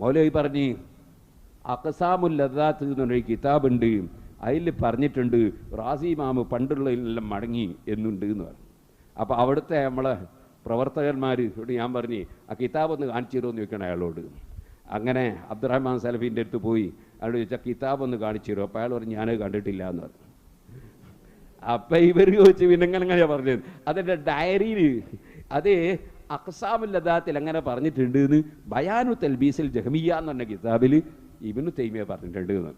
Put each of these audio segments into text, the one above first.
മൗലവി പറഞ്ഞ് അക്കസാമുൽ ലദാത്ത് എന്നൊരു കിതാബുണ്ട്. അതിൽ പറഞ്ഞിട്ടുണ്ട് റാസി മാമ് പണ്ടുള്ളതിലെല്ലാം മടങ്ങി എന്നുണ്ട് എന്ന് പറഞ്ഞു. അപ്പോൾ അവിടുത്തെ നമ്മളെ പ്രവർത്തകന്മാർ ഇവിടെ ഞാൻ പറഞ്ഞ് ആ കിതാബ് ഒന്ന് കാണിച്ചു തരുമോ എന്ന് ചോദിക്കണം അയാളോട്. അങ്ങനെ അബ്ദുറഹ്മാൻ സലഫിന്റെ അടുത്ത് പോയി അയാളോട് ചോദിച്ചാൽ കിതാബ് ഒന്ന് കാണിച്ചു തരുമോ അപ്പോൾ അയാൾ പറഞ്ഞു ഞാനത് കണ്ടിട്ടില്ല എന്ന് പറഞ്ഞു. അപ്പം ഇവർ ചോദിച്ചു പിന്നെ അങ്ങനെ പറഞ്ഞത്? അതിന്റെ ഡയറിയിൽ അത് അക്സാമുൽ ലദാത്തിൽ അങ്ങനെ പറഞ്ഞിട്ടുണ്ട് എന്ന് ബയാനു തൽബീസിൽ ജഹമിയ എന്ന് പറഞ്ഞ കിതാബിൽ ഇവനു തെയ്മിയ പറഞ്ഞിട്ടുണ്ട് എന്ന്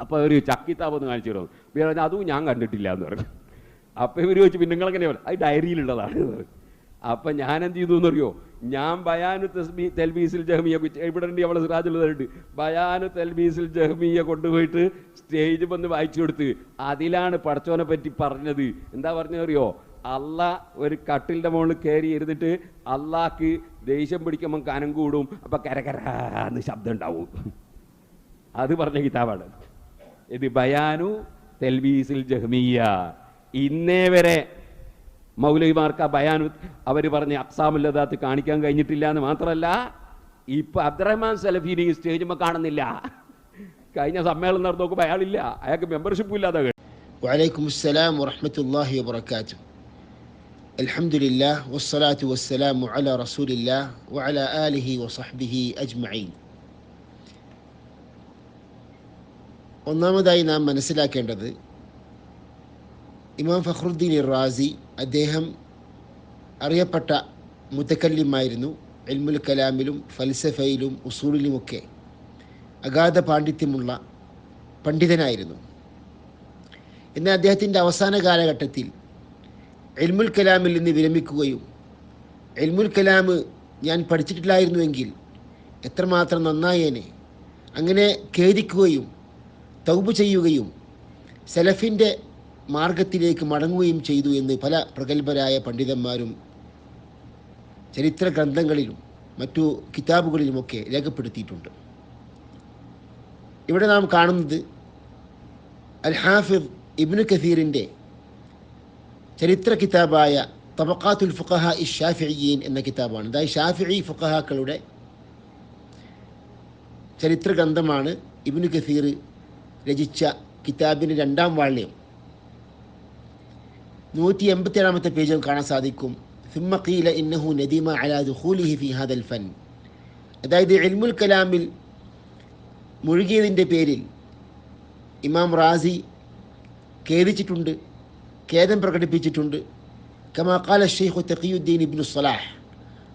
അപ്പോൾ ഒരു ചക്കിതാബ് ഒന്ന് കാണിച്ചു തരുമോ? ഇവർ അതും ഞാൻ കണ്ടിട്ടില്ല എന്ന് പറഞ്ഞു. അപ്പോൾ ഇവർ ചോദിച്ചു പിന്നെ നിങ്ങളെങ്ങനെ പറഞ്ഞു അത് ഡയറിയിലുള്ളതാണ് അപ്പം ഞാൻ എന്ത് ചെയ്തു എന്നറിയോ ഞാൻ ബയാനു തസ്ബി തെൽബീസിൽ ജഹമിയ ഇവിടെ ഉണ്ട് അവളെ സിറാജുള്ളതുണ്ട് ബയാനു തെൽബീസിൽ ജഹമിയ കൊണ്ടുപോയിട്ട് സ്റ്റേജ് വന്ന് വായിച്ചു കൊടുത്ത് അതിലാണ് പടച്ചോനെ പറ്റി പറഞ്ഞത്. എന്താ പറഞ്ഞറിയോ അല്ല ഒരു കട്ടിലിന്റെ മുകളിൽ കയറി ഇരുന്നിട്ട് അള്ളാക്ക് ദേഷ്യം പിടിക്കുമ്പോൾ കനം കൂടും. അപ്പൊ കരകരാന്ന് ശബ്ദം ഉണ്ടാവും. അത് പറഞ്ഞ കിതാബാണ്. ഇത് ബയാനു തെൽവീസിൽ ജഹ്മിയ. ഇന്നേ വരെ മൗലവിമാർക്ക് ആ ബയാനു അവർ പറഞ്ഞ് അക്സാമില്ലാതാത്ത് കാണിക്കാൻ കഴിഞ്ഞിട്ടില്ല എന്ന് മാത്രമല്ല ഇപ്പൊ അബ്ദുറഹ്മാൻ സലഫീനി സ്റ്റേജുമ്പോൾ കാണുന്നില്ല. കഴിഞ്ഞ സമ്മേളനം നടന്നു നോക്കുമ്പോൾ അയാളില്ല. അയാൾക്ക് മെമ്പർഷിപ്പും ഇല്ലാതെ വലൈക്കും അസ്സലാം വറഹമത്തല്ലാഹി വാത്തു الحمد لله والصلاة والسلام على رسول الله وعلى آله وصحبه أجمعين ഒന്നാമതായി നാം മനസ്സിലാക്കേണ്ടത് ഇമാം ഫഖറുദ്ദീൻ റാസി അദ്ദേഹം അറിയപ്പെട്ട മുത്തക്കല്യമായിരുന്നു എൽമുൽ കലാമിലും ഫൽസഫയിലും ഉസൂലിലുമൊക്കെ അഗാധ പാണ്ഡിത്യമുള്ള പണ്ഡിതനായിരുന്നു എന്നാൽ അദ്ദേഹത്തിൻ്റെ അവസാന കാലഘട്ടത്തിൽ എൽമുൽ കലാമിൽ നിന്ന് വിരമിക്കുകയും എൽമുൽ കലാം ഞാൻ പഠിച്ചിട്ടില്ലായിരുന്നുവെങ്കിൽ എത്രമാത്രം നന്നായേനെ അങ്ങനെ ഖേദിക്കുകയും തൗബ് ചെയ്യുകയും സെലഫിന്റെ മാർഗത്തിലേക്ക് മടങ്ങുകയും ചെയ്തു എന്ന് പല പ്രഗത്ഭരായ പണ്ഡിതന്മാരും ചരിത്ര ഗ്രന്ഥങ്ങളിലും മറ്റു കിതാബുകളിലുമൊക്കെ രേഖപ്പെടുത്തിയിട്ടുണ്ട്. ഇവിടെ നാം കാണുന്നത് അൽ ഹാഫിദ് ഇബ്നു കസീറിന്റെ ചരിത്ര കിതാബായ തബക്കാത്തുൽ ഫുഖഹ ഇ ഷാഫിയീൻ എന്ന കിതാബാണ് അതായത് ഷാഫിഇ ഫുഖഹാക്കളുടെ ചരിത്ര ഗ്രന്ഥമാണ് ഇബ്നു കസീർ രചിച്ച കിതാബിൻ്റെ രണ്ടാം വാള്യം നൂറ്റി എൺപത്തി ഏഴാമത്തെ പേജിൽ കാണാൻ സാധിക്കും ثم قيل إنه ندم على دخوله في هذا الفن അതായത് ഇൽമുൽ കലാമിൽ മുഴുകിയതിൻ്റെ പേരിൽ ഇമാം റാസി ഖേദിച്ചിട്ടുണ്ട് ഖേദം പ്രകടിപ്പിച്ചിട്ടുണ്ട് كما قال الشيخ تقي الدين بن الصلاح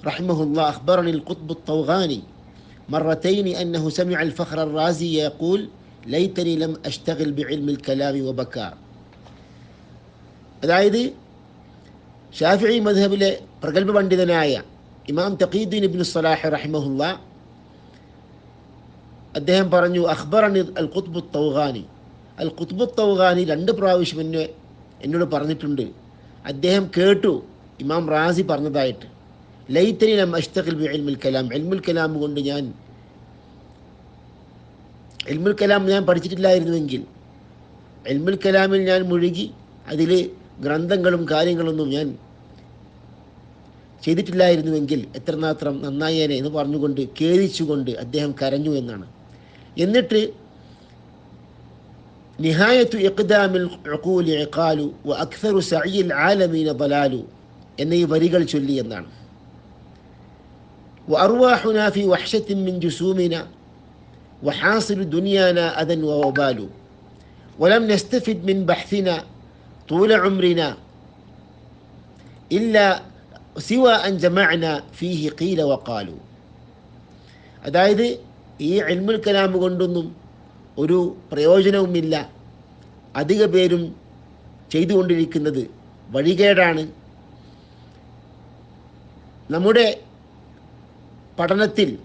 رحمه الله أخبرني القطب الطوغاني مرتين أنه سمع الفخر الرازي يقول ليتني لم أشتغل بعلم الكلام وبكى അതായത് ഷാഫിഈ മദ്ഹബിലെ പ്രഗത്ഭ പണ്ഡിതനായ ഇമാം തഖീദ്ദീൻ ഇബ്നു സലാഹ് റഹിമഹുല്ല അദ്ദേഹം പറഞ്ഞു അഖ്ബറണി അൽ ഖുത്ബു തൗഗാനി അൽ ഖുത്ബു തൗഗാനി രണ്ട് പ്രാവശ്യം എന്നെ എന്നോട് പറഞ്ഞിട്ടുണ്ട്. അദ്ദേഹം കേട്ടു. ഇമാം റാസി പറഞ്ഞതായിട്ട്. ലൈത്തനി ലം അഷ്തഖിൽ ബി ഇൽമുൽ കലാം. ഇൽമുൽ കലാം കൊണ്ട് ഞാൻ ഇൽമുൽ കലാം ഞാൻ പഠിച്ചിട്ടില്ലായിരുന്നുവെങ്കിൽ ഇൽമുൽ കലാമിൽ ഞാൻ മുഴുകി അതിൽ ഗ്രന്ഥങ്ങളും കാര്യങ്ങളൊന്നും ഞാൻ ചെയ്തിട്ടില്ലായിരുന്നുവെങ്കിൽ എത്രമാത്രം നന്നായേനെ എന്ന് പറഞ്ഞുകൊണ്ട് ഖേദിച്ചുകൊണ്ട് അദ്ദേഹം കരഞ്ഞു എന്നാണ്. എന്നിട്ട് നിഹായത്തു ഇഖ്ദാമിൽ ഉഖൂലി ഇഖാലു വ അക്സറു സഈൽ ആലമീന ബലാലു എന്ന ഈ വരികൾ ചൊല്ലി എന്നാണ് وأرواحنا في وحشة من جسومنا وحاصل دنيانا أذى ووبال ولم نستفد من بحثنا طول عمرنا إلا سوى أن جمعنا فيه قيل وقالوا അതായത് ഈ ഇൽമുൽ കലാം കൊണ്ടൊന്നും ഒരു പ്രയോജനവുമില്ല. അധിക പേരും ചെയ്തുകൊണ്ടിരിക്കുന്നത് വഴികേടാണ്. നമ്മുടെ പഠനത്തിൽ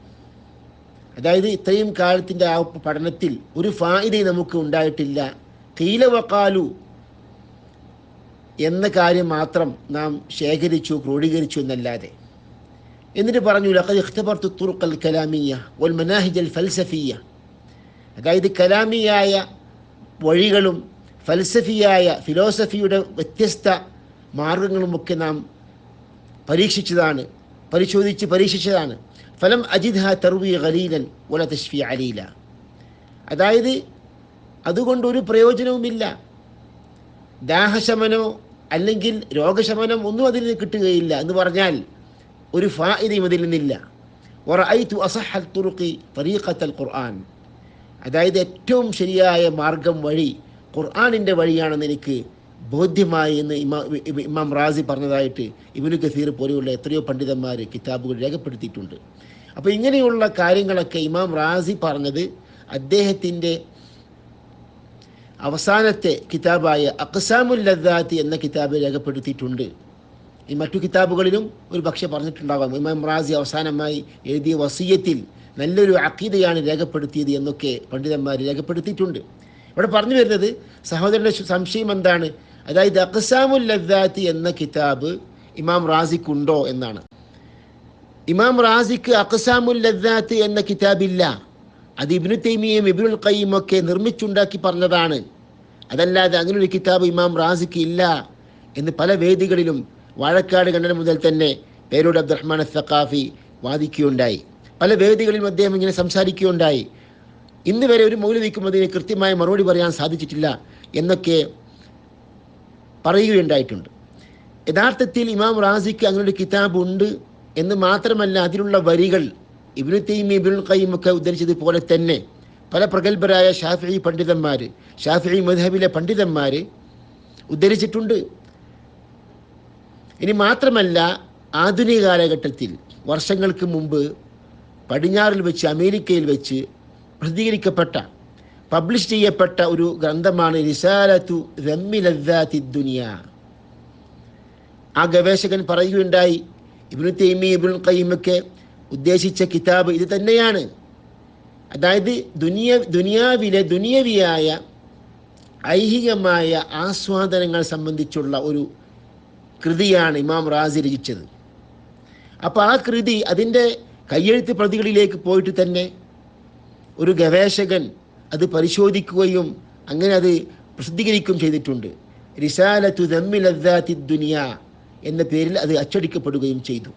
അതായത് ഇത്രയും കാലത്തിന്റെ ആ പഠനത്തിൽ ഒരു ഫായിദയും നമുക്ക് ഉണ്ടായിട്ടില്ല. കീലവക്കാലു എന്ന കാര്യം മാത്രം നാം ശേഖരിച്ചു ക്രോഡീകരിച്ചു എന്നല്ലാതെ. എന്നിട്ട് പറഞ്ഞു ലഖദ് ഇഖ്തബർത്തു തുറുഖൽ കലാമിയ വൽ മനാഹിജൽ ഫൽസഫിയ അതായത് കലാമിയായ വഴികളും ഫലസഫിയായ ഫിലോസഫിയുടെ വ്യത്യസ്ത മാർഗങ്ങളുമൊക്കെ നാം പരീക്ഷിച്ചതാണ് പരിശോധിച്ച് പരീക്ഷിച്ചതാണ്. ഫലം അജിദ്ഹ തർവി ഖലീലൻ വല തഷ്ഫി അലീല. അതായത് അതുകൊണ്ട് ഒരു പ്രയോജനവുമില്ല. ദാഹശമനോ അല്ലെങ്കിൽ രോഗശമനം ഒന്നും അതിൽ നിന്ന് കിട്ടുകയില്ല എന്ന് പറഞ്ഞാൽ ഒരു ഫായിദയും അതിൽ നിന്നില്ല. ഒറ ഐ തു അസഹൽ തുറുഖി തരീഖത്തൽ ഖുർആൻ. അതായത് ഏറ്റവും ശരിയായ മാർഗം വഴി ഖുർആാനിന്റെ വഴിയാണെന്ന് എനിക്ക് ബോധ്യമായി എന്ന് ഇമാ ഇമാം റാസി പറഞ്ഞതായിട്ട് ഇബിനു കസീർ പോലെയുള്ള എത്രയോ പണ്ഡിതന്മാർ കിതാബുകൾ രേഖപ്പെടുത്തിയിട്ടുണ്ട്. അപ്പോൾ ഇങ്ങനെയുള്ള കാര്യങ്ങളൊക്കെ ഇമാം റാസി പറഞ്ഞത് അദ്ദേഹത്തിന്റെ അവസാനത്തെ കിതാബായ അക്സാമുൽ ലദ്ദാത്തി എന്ന കിതാബ് രേഖപ്പെടുത്തിയിട്ടുണ്ട്. ഈ മറ്റു കിതാബുകളിലും ഒരു പക്ഷെ പറഞ്ഞിട്ടുണ്ടാകാം. ഇമാം റാസി അവസാനമായി എഴുതിയ വസീയത്തിൽ നല്ലൊരു അക്കീതയാണ് രേഖപ്പെടുത്തിയത് എന്നൊക്കെ പണ്ഡിതന്മാർ രേഖപ്പെടുത്തിയിട്ടുണ്ട്. ഇവിടെ പറഞ്ഞു വരുന്നത് സഹോദരന്റെ സംശയം എന്താണ്? അതായത് അക്സാമുൽ ലദ്ദാത്തി എന്ന കിതാബ് ഇമാം റാസിക്കുണ്ടോ എന്നാണ്. ഇമാം റാസിക്ക് അക്സാമുൽ ലദ്ദാത്ത് എന്ന കിതാബില്ല. അത് ഇബ്നു തൈമിയും ഇബ്നുൽ കയ്യും ഒക്കെ നിർമ്മിച്ചുണ്ടാക്കി പറഞ്ഞതാണ്. അതല്ലാതെ അങ്ങനെ ഒരു കിതാബ് ഇമാം റാസിക്ക് ഇല്ല എന്ന് പല വേദികളിലും വാഴക്കാട് ഖണ്ഡനം മുതൽ തന്നെ പേരൂട് അബ്ദുറഹ്മാൻ സഖാഫി വാദിക്കുകയുണ്ടായി. പല വേദികളിലും അദ്ദേഹം ഇങ്ങനെ സംസാരിക്കുകയുണ്ടായി. ഇന്ന് വരെ ഒരു മൗലവിക്കും അതിന് കൃത്യമായ മറുപടി പറയാൻ സാധിച്ചിട്ടില്ല എന്നൊക്കെ പറയുകയുണ്ടായിട്ടുണ്ട്. യഥാർത്ഥത്തിൽ ഇമാം റാസിക്ക് അങ്ങനൊരു കിതാബ് ഉണ്ട് എന്ന് മാത്രമല്ല അതിലുള്ള വരികൾ ഇബ്നു തൈമി ഇബ്നുൽ ഖയ്യിം ഒക്കെ ഉദ്ധരിച്ചതുപോലെ തന്നെ പല പ്രഗത്ഭരായ ഷാഫി പണ്ഡിതന്മാർ ഷാഫി മദ്ഹബിലെ പണ്ഡിതന്മാർ ഉദ്ധരിച്ചിട്ടുണ്ട്. ഇനി മാത്രമല്ല ആധുനിക കാലഘട്ടത്തിൽ വർഷങ്ങൾക്ക് മുമ്പ് പടിഞ്ഞാറിൽ വെച്ച് അമേരിക്കയിൽ വെച്ച് പ്രസിദ്ധീകരിക്കപ്പെട്ട പബ്ലിഷ് ചെയ്യപ്പെട്ട ഒരു ഗ്രന്ഥമാണ് റിസാലത്തു റമ്മിലദ്ദാത്തി ദുനിയ. ആ ഗവേഷകൻ പറയുകയുണ്ടായി ഇബ്നു തൈമി ഇബ്നുൽ ഖയ്യിമൊക്കെ ഉദ്ദേശിച്ച കിതാബ് ഇത് തന്നെയാണ്. അതായത് ദുനിയ ദുനിയാവിലെ ദുനിയവിയായ ഐഹികമായ ആസ്വാദനങ്ങൾ സംബന്ധിച്ചുള്ള ഒരു കൃതിയാണ് ഇമാം റാസി രചിച്ചത്. അപ്പോൾ ആ കൃതി അതിന്റെ കയ്യെഴുത്ത് പ്രതികളിലേക്ക് പോയിട്ട് തന്നെ ഒരു ഗവേഷകൻ അത് പരിശോധിക്കുകയും അങ്ങനെ അത് പ്രസിദ്ധീകരിക്കുകയും ചെയ്തിട്ടുണ്ട്. റിസാലത്തു ദമ്മിലദ്ദാത്തി ദുനിയ എന്ന പേരിൽ അത് അച്ചടിക്കപ്പെടുകയും ചെയ്തു.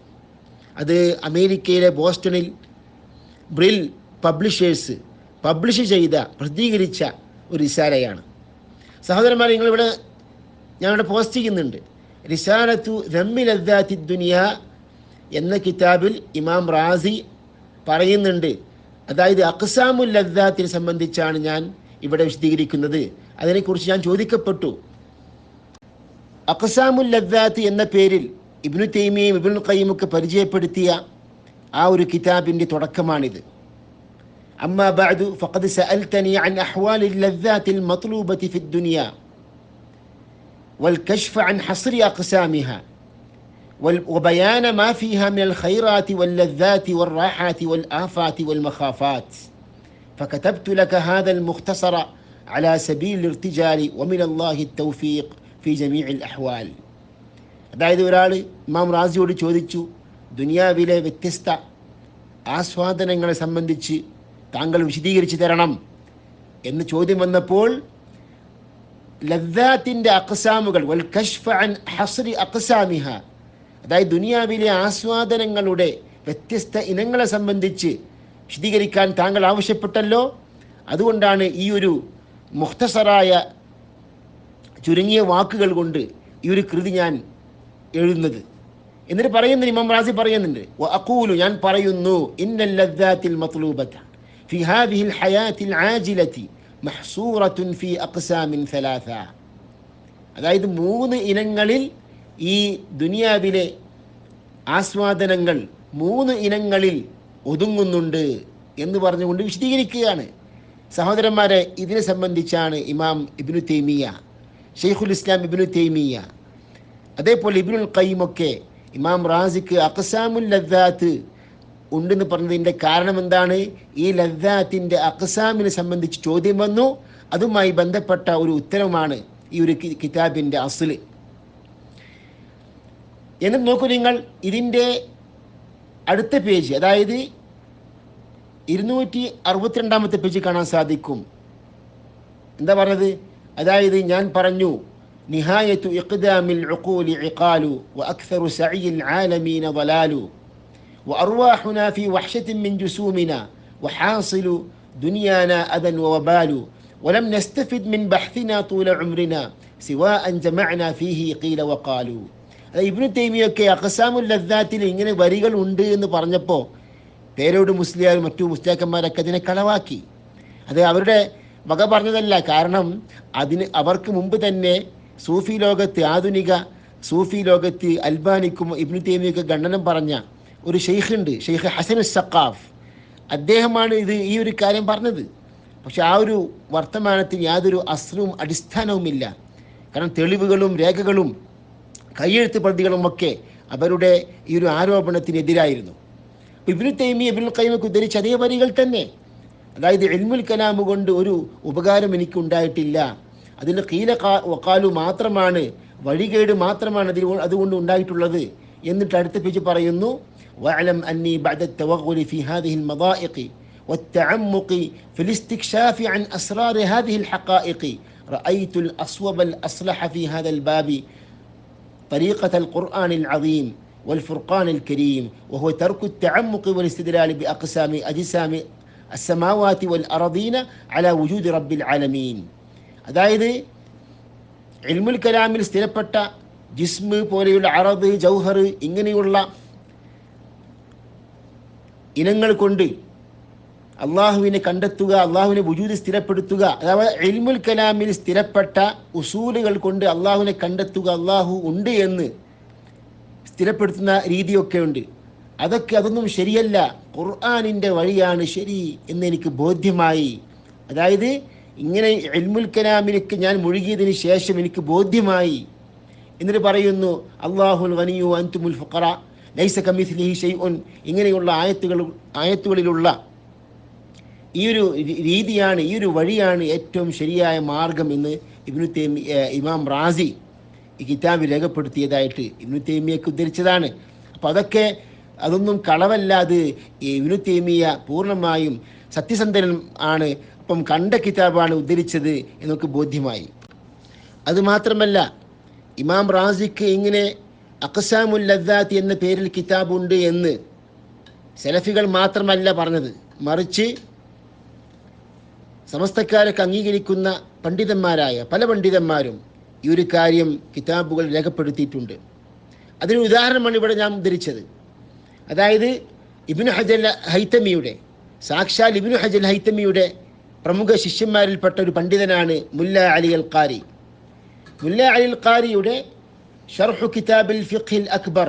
അത് അമേരിക്കയിലെ ബോസ്റ്റണിൽ ബ്രിൽ പബ്ലിഷേഴ്സ് പബ്ലിഷ് ചെയ്ത പ്രസിദ്ധീകരിച്ച ഒരു റിസാലയാണ്. സഹോദരന്മാർ നിങ്ങളിവിടെ ഞാനിവിടെ പോസ്റ്റ് ചെയ്യുന്നുണ്ട്. റിസാലത്തു റമ്മിലദ്ദാത്തി ദുനിയ എന്ന കിതാബിൽ ഇമാം റാസി പറയുന്നുണ്ട്. അതായത് അക്സാമുൽ ലദ്ദാത്തിനെ സംബന്ധിച്ചാണ് ഞാൻ ഇവിടെ വിശദീകരിക്കുന്നത്. അതിനെക്കുറിച്ച് ഞാൻ ചോദിക്കപ്പെട്ടു. അക്സാമുൽ ലദ്ദാത്ത് എന്ന പേരിൽ ഇബ്നു തൈമിയും ഇബ്നുൽ കയ്യുമൊക്കെ പരിചയപ്പെടുത്തിയ ആ ഒരു കിതാബിന്റെ തുടക്കമാണിത്. അമ്മ ബാദു ഫഖദ് സഅൽതനി അൻ അഹ്വാലിൽ ലദ്ദാത്തിൽ മത്ലൂബത്തി ഫിദ്ദുനിയ والكشف عن حصر أقسامها وال- وبيان ما فيها من الخيرات واللذات والراحات والآفات والمخافات فكتبت لك هذا المختصر على سبيل الارتجال ومن الله التوفيق في جميع الأحوال അതായത് ഒരാൾ ഇമാം റാസിയോട് ചോദിച്ചു ദുനിയാവിലെ വ്യത്യസ്ത ആസ്വാദനങ്ങളെ സംബന്ധിച്ച് താങ്കൾ വിശദീകരിച്ചു തരണം എന്ന് ചോദ്യം വന്നപ്പോൾ ലദ്ദാത്തിന്റെ അക്സാമുകൾ വൽ കഷ്ഫ അൻ ഹസ്രി അക്സാമിഹ അതായത് ദുനിയാവിലെ ആസ്വാദനങ്ങളുടെ വ്യത്യസ്ത ഇനങ്ങളെ സംബന്ധിച്ച് വിശദീകരിക്കാൻ താങ്കൾ ആവശ്യപ്പെട്ടല്ലോ. അതുകൊണ്ടാണ് ഈ ഒരു മുഖ്തസറായ ചുരുങ്ങിയ വാക്കുകൾ കൊണ്ട് ഈ ഒരു കൃതി ഞാൻ എഴുതുന്നത്. എന്നിട്ട് പറയുന്നുണ്ട് ഇമാം റാസി പറയുന്നുണ്ട് "വ അഖൂലു ഞാൻ പറയുന്നു ഇന്നല്ലാത്തിൽ ലദ്ദാത്തിൽ മത്ലൂബത ഫി ഹാദിഹിൽ ഹയാത്തിൽ ആജിലതി മഹ്സൂറത്തുൻ ഫി അക്സാമിൻ സലാസ. അതായത് മൂന്ന് ഇനങ്ങളിൽ ഈ ദുനിയാവിലെ ആസ്വാദനങ്ങൾ മൂന്ന് ഇനങ്ങളിൽ ഒതുങ്ങുന്നുണ്ട് എന്ന് പറഞ്ഞുകൊണ്ട് വിശദീകരിക്കുകയാണ്. സഹോദരന്മാരെ ഇതിനെ സംബന്ധിച്ചാണ് ഇമാം ഇബ്നു തേമിയ ഷെയ്ഖുൽ ഇസ്ലാം ഇബ്നു തേമിയ അതേപോലെ ഇബ്നുൽ ഖയ്യിമൊക്കെ ഇമാം റാസിക്ക് അക്സാമുൽ ലദ്ദാത്ത് ഉണ്ടെന്ന് പറഞ്ഞതിന്റെ കാരണം എന്താണ്? ഈ ലദ്ദാത്തിന്റെ അക്സാമിനെ സംബന്ധിച്ച് ചോദ്യം വന്നു. അതുമായി ബന്ധപ്പെട്ട ഒരു ഉത്തരമാണ് ഈ ഒരു കിതാബിന്റെ അസുൽ എന്നും നോക്കൂ നിങ്ങൾ ഇതിന്റെ അടുത്ത പേജ് അതായത് ഇരുന്നൂറ്റി അറുപത്തിരണ്ടാമത്തെ പേജ് കാണാൻ സാധിക്കും. എന്താ പറഞ്ഞത്? അതായത് ഞാൻ പറഞ്ഞു നിഹായത്തു ഇഖ്ദാമിൽ ഉഖൂലി ഇഖാലു വ അക്സറു സഈൽ ആലമീന വലാലു. وأرواحنا في وحشة من جسومنا وحاصل دنيانا أذى ووبال ولم نستفد من بحثنا طول عمرنا سواء جمعنا فيه قيل وقالوا അത് ഇബ്നു തൈമിയൊക്കെ അഖസാമുൽ ലദ്ദാത്തിൽ ഇങ്ങനെ വരികൾ ഉണ്ട് എന്ന് പറഞ്ഞപ്പോൾ പേരോട് മുസ്ലിയാർ മറ്റു മുസ്ലിയാക്കന്മാരൊക്കെ അതിനെ കളവാക്കി അത് അവരുടെ വക പറഞ്ഞതല്ല കാരണം അതിന് അവർക്ക് മുമ്പ് തന്നെ സൂഫി ലോകത്ത് ആധുനിക സൂഫി ലോകത്ത് അൽബാനിക്കും ഇബ്നു തൈമിയൊക്കെ ഖണ്ഡനം പറഞ്ഞ ഒരു ഷെയ്ഖ് ഉണ്ട് ഷെയ്ഖ് ഹസൻ സക്കാഫ് അദ്ദേഹമാണ് ഇത് ഈ ഒരു കാര്യം പറഞ്ഞത്. പക്ഷെ ആ ഒരു വർത്തമാനത്തിന് യാതൊരു അസ്രവും അടിസ്ഥാനവുമില്ല. കാരണം തെളിവുകളും രേഖകളും കയ്യെഴുത്ത് പ്രതികളുമൊക്കെ അവരുടെ ഈ ഒരു ആരോപണത്തിനെതിരായിരുന്നു. ഇബ്നു തൈമി ഇബ്നുൽ കൈമക്ക് ഉദ്ധരിച്ച അതേ വരികൾ തന്നെ. അതായത് എൽമുൽ കലാമ് കൊണ്ട് ഒരു ഉപകാരം എനിക്കുണ്ടായിട്ടില്ല. അതിന്റെ കീല വക്കാലു മാത്രമാണ് വഴികേട് മാത്രമാണ് അതിൽ അതുകൊണ്ട് ഉണ്ടായിട്ടുള്ളത്. എന്നിട്ട് അടുത്ത പേജ് പറയുന്നു واعلم أني بعد التوغل في هذه المضائق والتعمق في الاستكشاف عن أسرار هذه الحقائق رأيت الأصوب الأصلح في هذا الباب طريقة القرآن العظيم والفرقان الكريم وهو ترك التعمق والاستدلال بأقسام أجسام السماوات والأرضين على وجود رب العالمين അതായത് ഇൽമുൽ കലാമിൽ സ്ഥിരപ്പെട്ട ജിസ്മ് പോലെയുള്ള അറബ് ജൗഹർ ഇങ്ങനെയുള്ള ഇനങ്ങൾ കൊണ്ട് അള്ളാഹുവിനെ കണ്ടെത്തുക അള്ളാഹുവിനെ വുജൂദ് സ്ഥിരപ്പെടുത്തുക അഥവാ എൽമുൽ കലാമിൽ സ്ഥിരപ്പെട്ട ഉസൂലുകൾ കൊണ്ട് അള്ളാഹുവിനെ കണ്ടെത്തുക അള്ളാഹു ഉണ്ട് എന്ന് സ്ഥിരപ്പെടുത്തുന്ന രീതിയൊക്കെ ഉണ്ട്. അതൊക്കെ അതൊന്നും ശരിയല്ല. ഖുർആാനിന്റെ വഴിയാണ് ശരി എന്ന് എനിക്ക് ബോധ്യമായി. അതായത് ഇങ്ങനെ എൽമുൽ കലാമിലേക്ക് ഞാൻ മുഴുകിയതിന് ശേഷം എനിക്ക് ബോധ്യമായി. എന്നിട്ട് പറയുന്നു അള്ളാഹുൽ വനിയു അൻതുമുൽ ഫുഖറ ലൈസ കമിസ്ലിഹി ഷെയ്ഉൻ ഇങ്ങനെയുള്ള ആയത്തുകൾ ആയത്തുകളിലുള്ള ഈ ഒരു രീതിയാണ് ഈ ഒരു വഴിയാണ് ഏറ്റവും ശരിയായ മാർഗം എന്ന് ഇബ്നു തേമി ഇമാം റാസി ഈ കിതാബ് രേഖപ്പെടുത്തിയതായിട്ട് ഇബ്നു തേമിയൊക്കെ ഉദ്ധരിച്ചതാണ്. അപ്പോൾ അതൊക്കെ അതൊന്നും കളവല്ലാതെ ഇബ്നു തേമിയ പൂർണമായും സത്യസന്ധനൻ ആണ്. അപ്പം കണ്ട കിതാബാണ് ഉദ്ധരിച്ചത് എന്നൊക്കെ ബോധ്യമായി. അതുമാത്രമല്ല ഇമാം റാസിക്ക് ഇങ്ങനെ അക്സാമുൽ ലദ്ദാത്ത് എന്ന പേരിൽ കിതാബുണ്ട് എന്ന് സെലഫികൾ മാത്രമല്ല പറഞ്ഞത്. മറിച്ച് സമസ്തക്കാരൊക്കെ അംഗീകരിക്കുന്ന പണ്ഡിതന്മാരായ പല പണ്ഡിതന്മാരും ഈ ഒരു കാര്യം കിതാബുകൾ രേഖപ്പെടുത്തിയിട്ടുണ്ട്. അതിന് ഉദാഹരണമാണ് ഇവിടെ ഞാൻ ഉദ്ധരിച്ചത്. അതായത് ഇബിൻ ഹജൽ ഹൈത്തമിയുടെ സാക്ഷാൽ ഇബിൻ ഹജൽ ഹൈത്തമിയുടെ പ്രമുഖ ശിഷ്യന്മാരിൽപ്പെട്ട ഒരു പണ്ഡിതനാണ് മുല്ല അലി അൽ ഖാരി മുല്ല അലി ഖാരിയുടെ ഷർഹു കിതാബിൽ ഫിഖിൽ അക്ബർ.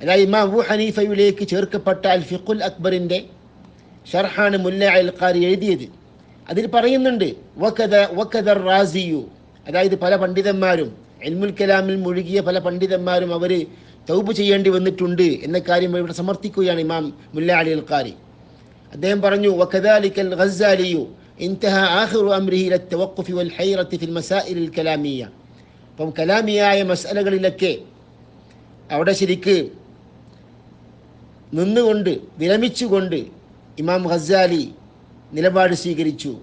അതായത് ഇമാം അബു ഹനീഫയിലേക്ക് ചേർക്കപ്പെട്ട അൽ ഫിഖുൽ അക്ബറിന്റെ ഷർഹാണ് മുല്ല അൽ ഖാരി എഴുതിയത്. അതിൽ പറയുന്നുണ്ട് വക്കദ വക്കദർ റാസിയു. അതായത് പല പണ്ഡിതന്മാരും എൽമുൽ കലാമിൽ മുഴുകിയ പല പണ്ഡിതന്മാരും അവർ തൗബ് ചെയ്യേണ്ടി വന്നിട്ടുണ്ട് എന്ന കാര്യം ഇവിടെ സമർത്ഥിക്കുകയാണ് ഇമാം മുല്ല അലി അൽ ഖാരി അദ്ദേഹം പറഞ്ഞു വക്കദാലിക്കൽ ഗസാലിയു انتهى آخر أمره إلى التوقف والحيرة في المسائل الكلامية അപ്പം കലാമിയായ മസാലകളിലൊക്കെ അവിടെ ശരിക്ക് നിന്നുകൊണ്ട് വിരമിച്ചുകൊണ്ട് ഇമാം ഖസാലി നിലപാട് സ്വീകരിച്ചു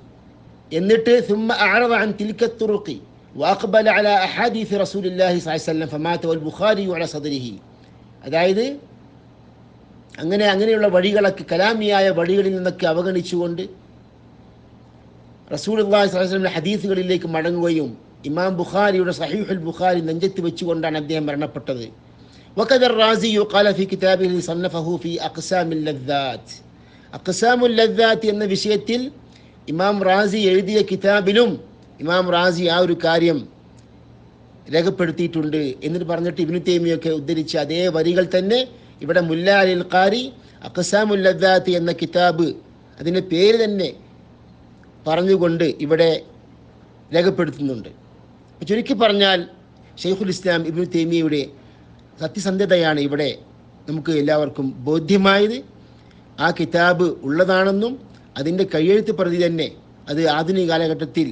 എന്നിട്ട് ثم أعرض عن تلك الطرق وأقبل على أحاديث رسول الله صلى الله عليه وسلم فمات والبخاري على صدره അതായത് അങ്ങനെ അങ്ങനെയുള്ള വഴികളൊക്കെ കലാമിയായ വഴികളിൽ നിന്നൊക്കെ അവഗണിച്ചുകൊണ്ട് റസൂൽ അള്ളാഹി വസല്ലം ഹദീസുകളിലേക്ക് മടങ്ങുകയും ഇമാം ബുഖാരിയുടെ സഹീഹുൽ ബുഖാരി നെഞ്ചത്ത് വെച്ചുകൊണ്ടാണ് അദ്ദേഹം മരണപ്പെട്ടത്. വക്കദർ റാസി യു ഫീ കിതാബിഹി സന്നഫഹു ഫീ അക്സാമിൽ ലദ്ദാത്ത്. അക്സാമുൽ ലദ്ദാത്ത് എന്ന വിഷയത്തിൽ ഇമാം റാസി എഴുതിയ കിതാബിലും ഇമാം റാസി ആ ഒരു കാര്യം രേഖപ്പെടുത്തിയിട്ടുണ്ട്. എന്നിട്ട് പറഞ്ഞിട്ട് ഇബിനു തേമിയൊക്കെ ഉദ്ധരിച്ച അതേ വരികൾ തന്നെ ഇവിടെ മുല്ല അലിൽ ഖാരി അക്സാമുൽ ലദ്ദാത്ത് എന്ന കിതാബ് അതിന്റെ പേര് തന്നെ പറഞ്ഞുകൊണ്ട് ഇവിടെ രേഖപ്പെടുത്തുന്നുണ്ട്. ചുരുക്കി പറഞ്ഞാൽ ഷെയ്ഖുൽ ഇസ്ലാം ഇബിൻ തൈമിയയുടെ സത്യസന്ധതയാണ് ഇവിടെ നമുക്ക് എല്ലാവർക്കും ബോധ്യമായത്. ആ കിതാബ് ഉള്ളതാണെന്നും അതിന്റെ കയ്യെഴുത്ത് പ്രതി തന്നെ അത് ആധുനിക കാലഘട്ടത്തിൽ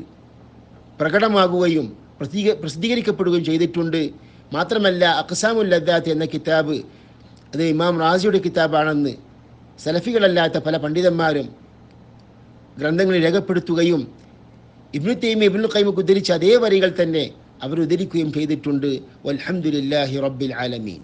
പ്രകടമാകുകയും പ്രസിദ്ധീക പ്രസിദ്ധീകരിക്കപ്പെടുകയും ചെയ്തിട്ടുണ്ട്. മാത്രമല്ല അഖസാമുൽ ലദ്ദാത്ത് എന്ന കിതാബ് അത് ഇമാം റാസിയുടെ കിതാബാണെന്ന് സലഫികളല്ലാത്ത പല പണ്ഡിതന്മാരും ഗ്രന്ഥങ്ങളിൽ രേഖപ്പെടുത്തുകയും ഇബ്നു തൈമി ഇബ്നു കൈമുക്ക് ഉദ്ധരിച്ച അതേ വരികൾ തന്നെ അവർ ഉദ്ധരിക്കുകയും ചെയ്തിട്ടുണ്ട്. വൽഹംദുലില്ലാഹി റബ്ബിൽ ആലമീൻ.